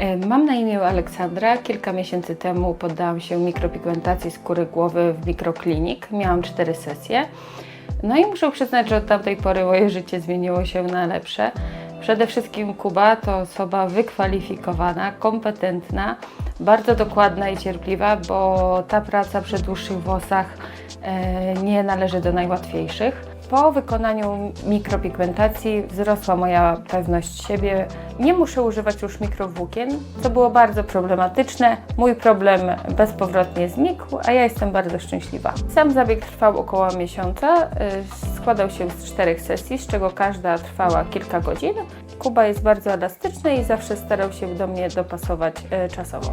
E, Mam na imię Aleksandra. Kilka miesięcy temu poddałam się mikropigmentacji skóry głowy w mikroklinik. Miałam cztery sesje. No i muszę przyznać, że od tamtej pory moje życie zmieniło się na lepsze. Przede wszystkim Kuba to osoba wykwalifikowana, kompetentna, bardzo dokładna i cierpliwa, bo ta praca przy dłuższych włosach e, nie należy do najłatwiejszych. Po wykonaniu mikropigmentacji wzrosła moja pewność siebie. Nie muszę używać już mikrowłókien, co było bardzo problematyczne. Mój problem bezpowrotnie znikł, a ja jestem bardzo szczęśliwa. Sam zabieg trwał około miesiąca. y, Składał się z czterech sesji, z czego każda trwała kilka godzin. Kuba jest bardzo elastyczny i zawsze starał się do mnie dopasować y, czasowo.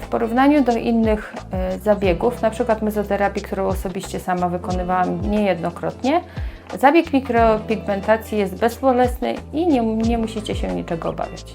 W porównaniu do innych y, zabiegów, na przykład mezoterapii, którą osobiście sama wykonywałam niejednokrotnie, zabieg mikropigmentacji jest bezbolesny i nie, nie musicie się niczego obawiać.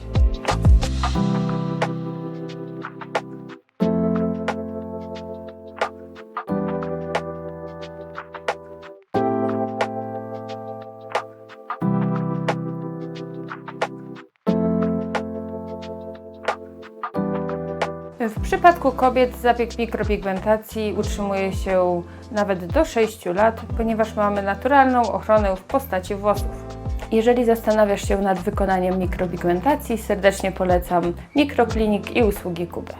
W przypadku kobiet zabieg mikropigmentacji utrzymuje się nawet do 6 lat, ponieważ mamy naturalną ochronę w postaci włosów. Jeżeli zastanawiasz się nad wykonaniem mikropigmentacji, serdecznie polecam mikroklinik i usługi Kuby.